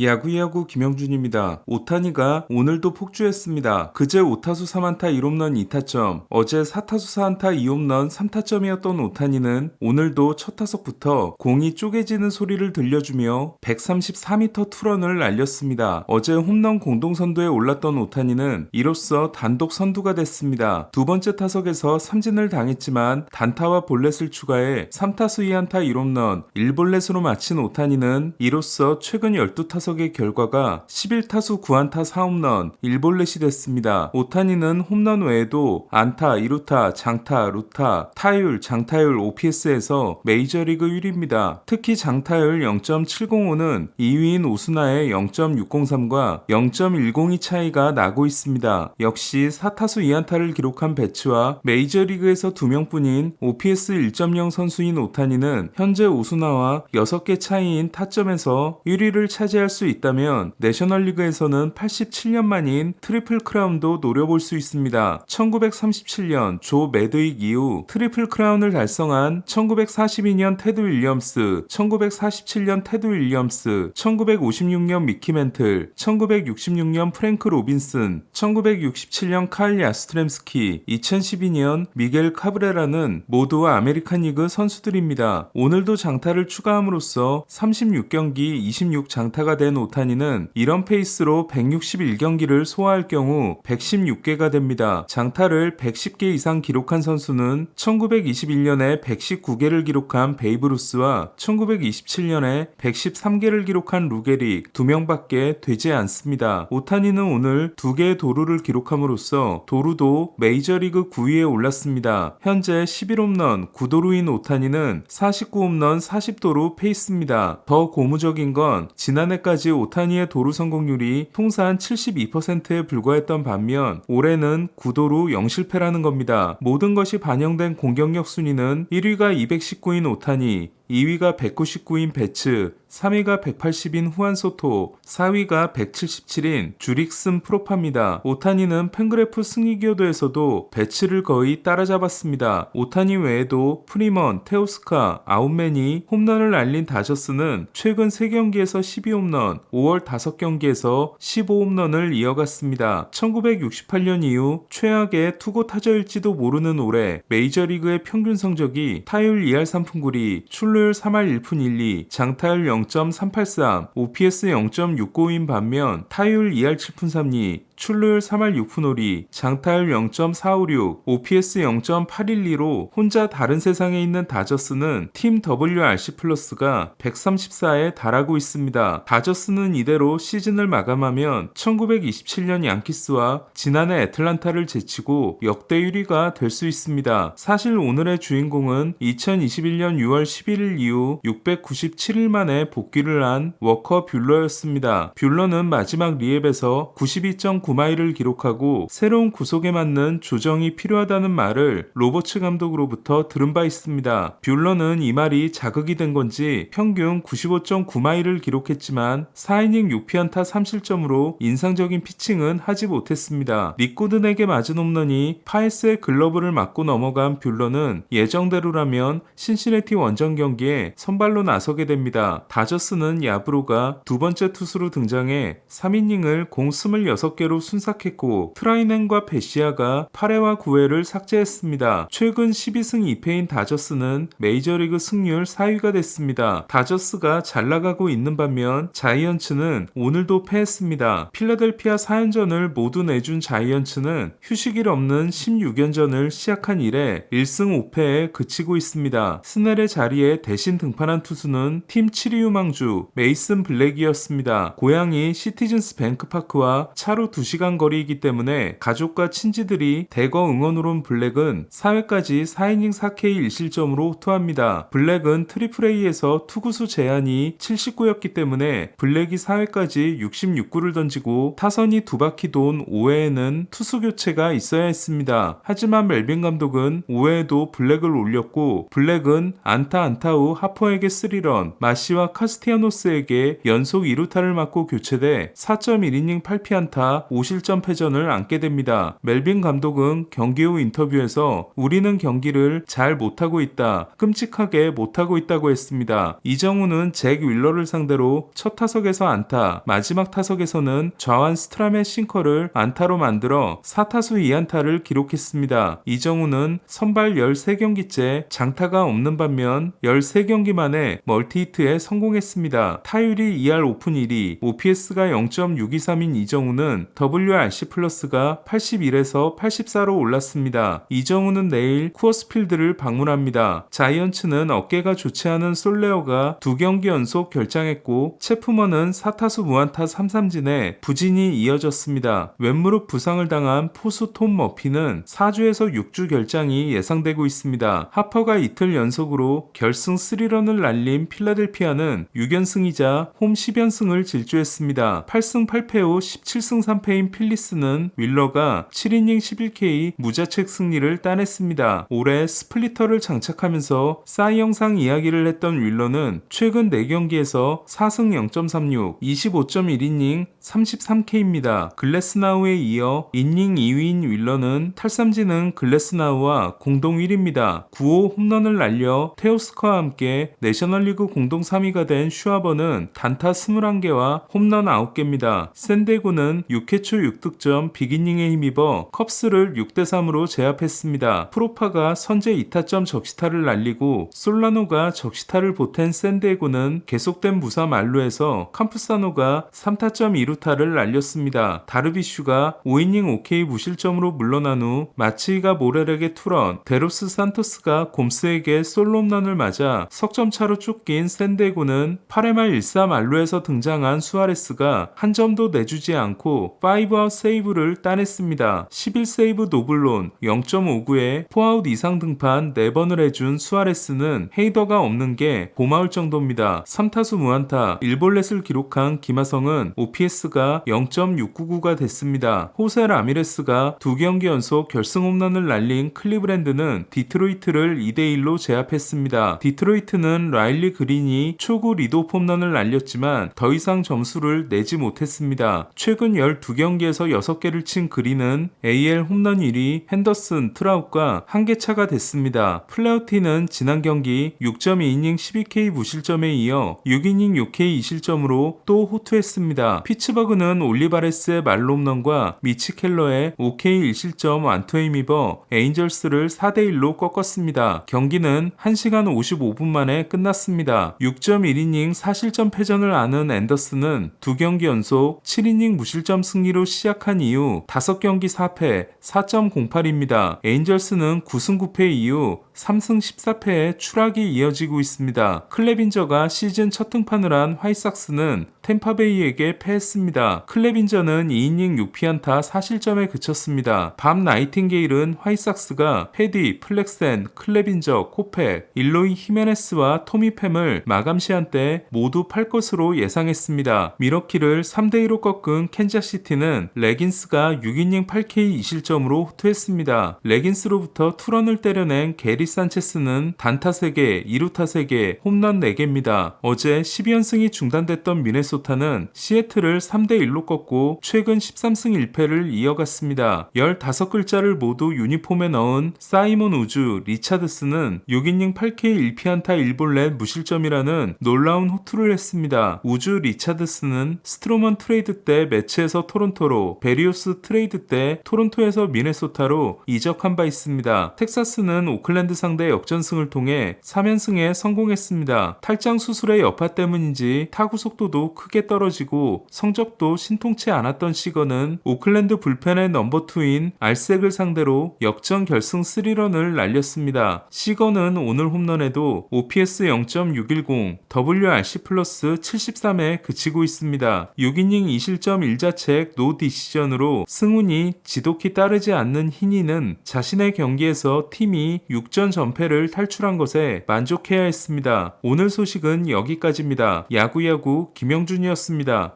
야구야구 김영준입니다. 오타니가 오늘도 폭주했습니다. 그제 5타수 3안타 1홈런 2타점, 어제 4타수 4안타 2홈런 3타점이었던 오타니는 오늘도 첫 타석부터 공이 쪼개지는 소리를 들려주며 134m 투런을 날렸습니다. 어제 홈런 공동선두에 올랐던 오타니는 이로써 단독 선두가 됐습니다. 두 번째 타석에서 삼진을 당했지만 단타와 볼넷을 추가해 3타수 2안타 1홈런 1볼넷으로 마친 오타니는 이로써 최근 12타석 의 결과가 11타수 9안타 4홈런 1볼넷이 됐습니다. 오타니는 홈런 외에도 안타, 2루타, 장타, 루타, 타율, 장타율, OPS에서 메이저리그 1위입니다. 특히 장타율 0.705는 2위인 오스나의 0.603과 0.102 차이가 나고 있습니다. 역시 4타수 2안타를 기록한 배츠와 메이저리그에서 2명뿐인 OPS 1.0 선수인 오타니는 현재 오스나와 6개 차이인 타점에서 1위를 차지할 수 있다면 내셔널리그에서는 87년 만인 트리플 크라운도 노려볼 수 있습니다. 1937년 조 매드윅 이후 트리플 크라운을 달성한 1942년 테드 윌리엄스, 1947년 테드 윌리엄스, 1956년 미키 멘틀, 1966년 프랭크 로빈슨, 1967년 칼 야스트렘스키, 2012년 미겔 카브레라는 모두 아메리칸 리그 선수들입니다. 오늘도 장타를 추가함으로써 36경기 26장타가 된 오타니는 이런 페이스로 161경기를 소화할 경우 116개가 됩니다. 장타를 110개 이상 기록한 선수는 1921년에 119개를 기록한 베이브 루스와 1927년에 113개를 기록한 루게릭 2명밖에 되지 않습니다. 오타니는 오늘 2개의 도루를 기록함으로써 도루도 메이저리그 9위에 올랐습니다. 현재 11홈런 9도루인 오타니는 49홈런 40도루 페이스입니다. 더 고무적인 건 지난해까지 오타니의 도루 성공률이 통산 72%에 불과했던 반면 올해는 9도루 0실패라는 겁니다. 모든 것이 반영된 공격력 순위는 1위가 219인 오타니, 2위가 199인 베츠, 3위가 180인 후안 소토, 4위가 177인 주릭슨 프로파입니다. 오타니는 팬그래프 승리 기여도에서도 베츠를 거의 따라잡았습니다. 오타니 외에도 프리먼, 테오스카, 아웃맨이 홈런을 날린 다저스는 최근 3경기에서 12홈런, 5월 5경기에서 15홈런을 이어갔습니다. 1968년 이후 최악의 투고 타자일지도 모르는 올해 메이저리그의 평균 성적이 타율 2할 3푼9리, 출루 율 3할 1푼 1리, 장타율 0.383, OPS 0.695인 반면 타율 2할 7푼 3리, 출루율 3할 6푼 5리, 장타율 0.456, OPS 0.812로 혼자 다른 세상에 있는 다저스는 팀 WRC 플러스가 134에 달하고 있습니다. 다저스는 이대로 시즌을 마감하면 1927년 양키스와 지난해 애틀란타를 제치고 역대 1위가 될 수 있습니다. 사실 오늘의 주인공은 2021년 6월 11일 이후 697일 만에 복귀를 한 워커 뷰러였습니다. 뷰러는 마지막 리앱에서 92.9 마일을 기록하고 새로운 구속에 맞는 조정이 필요하다는 말을 로버츠 감독으로부터 들은 바 있습니다. 뷰러는 이 말이 자극이 된 건지 평균 95.9마일을 기록했지만 4이닝 6피안타 3실점으로 인상적인 피칭은 하지 못했습니다. 니코든에게 맞은 홈런이 파이스의 글러브를 맞고 넘어간 뷰러는 예정대로라면 신시내티 원정 경기에 선발로 나서게 됩니다. 다저스는 야브로가 두 번째 투수로 등장해 3이닝을 공 26개로 순삭했고 트라이넨과 베시아가 8회와 9회를 삭제했습니다. 최근 12승 2패인 다저스는 메이저리그 승률 4위가 됐습니다. 다저스가 잘 나가고 있는 반면 자이언츠는 오늘도 패했습니다. 필라델피아 4연전을 모두 내준 자이언츠는 휴식일 없는 16연전을 시작한 이래 1승 5패에 그치고 있습니다. 스넬의 자리에 대신 등판한 투수는 팀 7위 유망주 메이슨 블랙이었습니다. 고향이 시티즌스 뱅크파크와 차로 2시간 거리이기 때문에 가족과 친지들이 대거 응원으로 온 블랙은 4회까지 4이닝 4K 1실점으로 호투합니다. 블랙은 트리플 A에서 투구수 제한이 79였기 때문에 블랙이 4회까지 66구를 던지고 타선이 두 바퀴 돈 5회에는 투수 교체가 있어야 했습니다. 하지만 멜빈 감독은 5회에도 블랙을 올렸고 블랙은 안타 안타 후 하퍼에게 3런, 마시와 카스티아노스에게 연속 2루타를 맞고 교체돼 4.1이닝 8피안타 5실점 패전을 안게 됩니다. 멜빈 감독은 경기 후 인터뷰에서 우리는 경기를 잘 못하고 있다. 끔찍하게 못하고 있다고 했습니다. 이정우는 잭 윌러를 상대로 첫 타석에서 안타, 마지막 타석에서는 좌완 스트라의 싱커를 안타로 만들어 4타수 2안타를 기록했습니다. 이정우는 선발 13경기째 장타가 없는 반면 13경기 만에 멀티히트에 성공했습니다. 타율이 2할 오픈 1위, OPS가 0.623인 이정우는 WRC 플러스가 81에서 84로 올랐습니다. 이정우는 내일 쿠어스필드를 방문합니다. 자이언츠는 어깨가 좋지 않은 솔레어가 두 경기 연속 결장했고 체프먼은 4타수 무안타 3삼진에 부진이 이어졌습니다. 왼무릎 부상을 당한 포수 톰 머피는 4주에서 6주 결장이 예상되고 있습니다. 하퍼가 이틀 연속으로 결승 3런을 날린 필라델피아는 6연승이자 홈 10연승을 질주했습니다. 8승 8패 후 17승 3패 인 필리스는 윌러가 7이닝 11K 무자책 승리를 따냈습니다. 올해 스플리터를 장착하면서 싸이 영상 이야기를 했던 윌러는 최근 4경기에서 4승 0.36, 25.1이닝 33K입니다. 글래스나우에 이어 인닝 2위인 윌러는 탈삼진은 글래스나우와 공동 1위입니다. 9호 홈런을 날려 테오스커와 함께 내셔널리그 공동 3위가 된 슈아버는 단타 21개와 홈런 9개입니다. 샌데고는 6회 초 6득점 비기닝에 힘입어 컵스를 6대3으로 제압했습니다. 프로파가 선제 2타점 적시타를 날리고 솔라노가 적시타를 보탠 샌데고는 계속된 무사 만루에서 캄프사노가 3타점 2루타를 날렸습니다. 다르비슈가 5이닝 OK 무실점으로 물러난 후 마치가 모렐에게 투런, 데로스 산토스가 곰스에게 솔로 홈런을 맞아 석점 차로 쫓긴 샌데고는 8회 말 1사 만루에서 등장한 수아레스가 한 점도 내주지 않고 5아웃 세이브를 따냈습니다. 11세이브 노블론 0.59에 4아웃 이상 등판 4번을 해준 수아레스는 헤이더가 없는 게 고마울 정도입니다. 3타수 무안타 1볼넷을 기록한 김하성은 OPS가 0.699가 됐습니다. 호세 라미레스가 두 경기 연속 결승 홈런을 날린 클리브랜드는 디트로이트를 2대1로 제압했습니다. 디트로이트는 라일리 그린이 초구 리도 홈런을 날렸지만 더 이상 점수를 내지 못했습니다. 최근 12경 기에서 6개를 친 그린은 AL 홈런 1위 핸더슨 트라웃과 한개 차가 됐습니다. 플라우티는 지난 경기 6.2이닝 12K 무실점에 이어 6이닝 6K 2실점으로 또 호투했습니다. 피츠버그는 올리바레스의 말홈런과 미치 켈러의 OK 1실점 완투에 힘입어 에인절스를 4대1로 꺾었습니다. 경기는 1시간 55분 만에 끝났습니다. 6.1이닝 4실점 패전을 아는 앤더슨은 두 경기 연속 7이닝 무실점 승리 로 시작한 이후 5경기 4패 4.08입니다. 에인절스는 9승 9패 이후 3승 14패의 추락이 이어지고 있습니다. 클레빈저가 시즌 첫 등판을 한 화이삭스는 템파베이에게 패했습니다. 클레빈저는 2이닝 6피안타 4실점에 그쳤습니다. 밤 나이팅게일은 화이삭스가 패디, 플렉센, 클레빈저, 코펙, 일로이 히메네스와 토미팸을 마감 시한 때 모두 팔 것으로 예상했습니다. 미러키를 3대2로 꺾은 캔자시티 는 레긴스가 6이닝 8K 2실점으로 후퇴했습니다. 레긴스로부터 투런을 때려낸 게리 산체스는 단타 3개, 2루타 3개, 홈런 4개입니다. 어제 12연승이 중단됐던 미네소타는 시애틀을 3대1로 꺾고 최근 13승 1패를 이어갔습니다. 15글자를 모두 유니폼에 넣은 사이먼 우주, 리차드스는 6이닝 8K 1피안타 1볼넷 무실점이라는 놀라운 호투를 했습니다. 우주 리차드스는 스트로먼 트레이드 때 매치에서 토론 토로, 베리오스 트레이드 때 토론토에서 미네소타로 이적한 바 있습니다. 텍사스는 오클랜드 상대 역전승을 통해 3연승에 성공했습니다. 탈장 수술의 여파 때문인지 타구 속도도 크게 떨어지고 성적도 신통치 않았던 시거는 오클랜드 불펜의 넘버2인 알색을 상대로 역전 결승 3런을 날렸습니다. 시거는 오늘 홈런에도 OPS 0.610, WRC 플러스 73에 그치고 있습니다. 6이닝 2실점 1자책 노 디시전으로 승운이 지독히 따르지 않는 희니는 자신의 경기에서 팀이 6전 전패를 탈출한 것에 만족해야 했습니다. 오늘 소식은 여기까지입니다. 야구야구 김영준이었습니다.